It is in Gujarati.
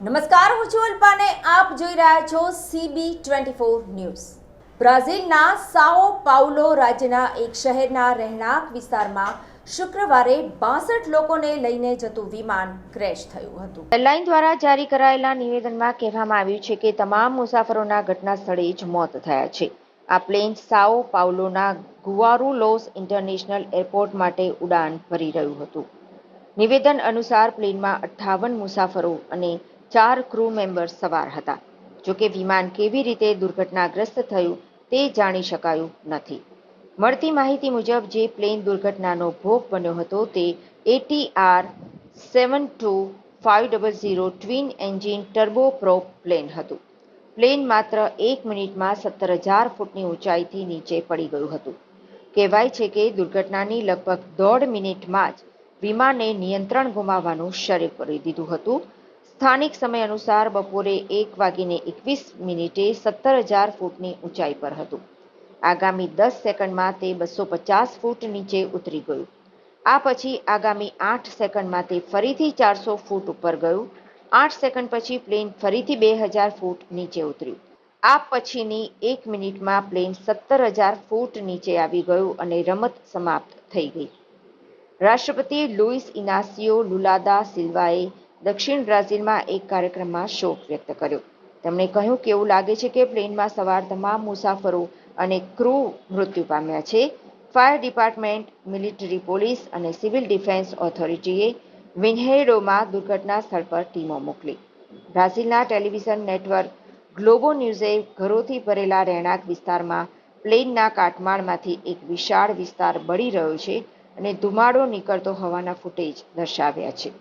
નમસ્કાર, હું છું અલ્પાને. આપ જોઈ રહ્યા છો સીબી ટ્વેન્ટી ફોર ન્યૂઝ. બ્રાઝિલના સાઓ પાઉલો રાજ્યના એક શહેરના રહેણાંક વિસ્તારમાં શુક્રવારે બાસઠ લોકોને લઈને જતું વિમાન ક્રેશ થયું હતું. એરલાઇન દ્વારા જારી કરાયેલા નિવેદનમાં કહેવામાં આવ્યું છે કે તમામ મુસાફરોના ઘટના સ્થળે જ મોત થયા છે. આ પ્લેન સાઓ પાઉલોના ગુવારુ લોસ ઇન્ટરનેશનલ એરપોર્ટ માટે ઉડાન ભરી રહ્યું હતું. નિવેદન અનુસાર પ્લેનમાં અઠ્ઠાવન મુસાફરો અને ચાર ક્રૂ મેમ્બર્સ સવાર હતા. જોકે વિમાન કેવી રીતે દુર્ઘટનાગ્રસ્ત થયું તે જાણી શકાયું નથી. મળતી માહિતી મુજબ જે પ્લેન દુર્ઘટનાનો ભોગ બન્યો હતો તે ATR seven two five double zero twin engine turbo prop plane હતું. પ્લેન માત્ર એક મિનિટમાં સત્તર હજાર ફૂટની ઊંચાઈથી નીચે પડી ગયું હતું. કહેવાય છે કે દુર્ઘટનાની લગભગ દોઢ મિનિટમાં જ વિમાને નિયંત્રણ ગુમાવવાનું શરૂ કરી દીધું હતું. સ્થાનિક સમય અનુસાર બપોરે એક વાગીને એકવીસ મિનિટે સત્તર હજાર ફૂટની ઊંચાઈ પર હતું. આગામી દસ સેકન્ડમાં તે બસો પચાસ ફૂટ નીચે ઉતરી ગયું. આ પછી આગામી આઠ સેકન્ડમાં તે ફરીથી ચારસો ફૂટ ઉપર ગયું. આઠ સેકન્ડ પછી પ્લેન ફરીથી બે હજાર ફૂટ નીચે ઉતર્યું. આ પછીની એક મિનિટમાં પ્લેન સત્તર હજાર ફૂટ નીચે આવી ગયું અને રમત સમાપ્ત થઈ ગઈ. રાષ્ટ્રપતિ લુઇસ ઇનાસિયો લુલાદા સિલ્વાએ દક્ષિણ બ્રાઝિલમાં એક કાર્યક્રમમાં શોક વ્યક્ત કર્યો. તેમણે કહ્યું કે એવું લાગે છે કે પ્લેનમાં સવાર તમામ મુસાફરો અને ક્રૂ મૃત્યુ પામ્યા છે. ફાયર ડિપાર્ટમેન્ટ, મિલિટરી પોલીસ અને સિવિલ ડિફેન્સ ઓથોરિટીએ વિન્હેડોમાં દુર્ઘટના સ્થળ પર ટીમો મોકલી. બ્રાઝિલના ટેલિવિઝન નેટવર્ક ગ્લોબો ન્યૂઝે ઘરોથી ભરેલા રહેણાંક વિસ્તારમાં પ્લેનના કાટમાળમાંથી એક વિશાળ વિસ્તાર બળી રહ્યો છે અને ધુમાડો નીકળતો હોવાના ફૂટેજ દર્શાવ્યા છે.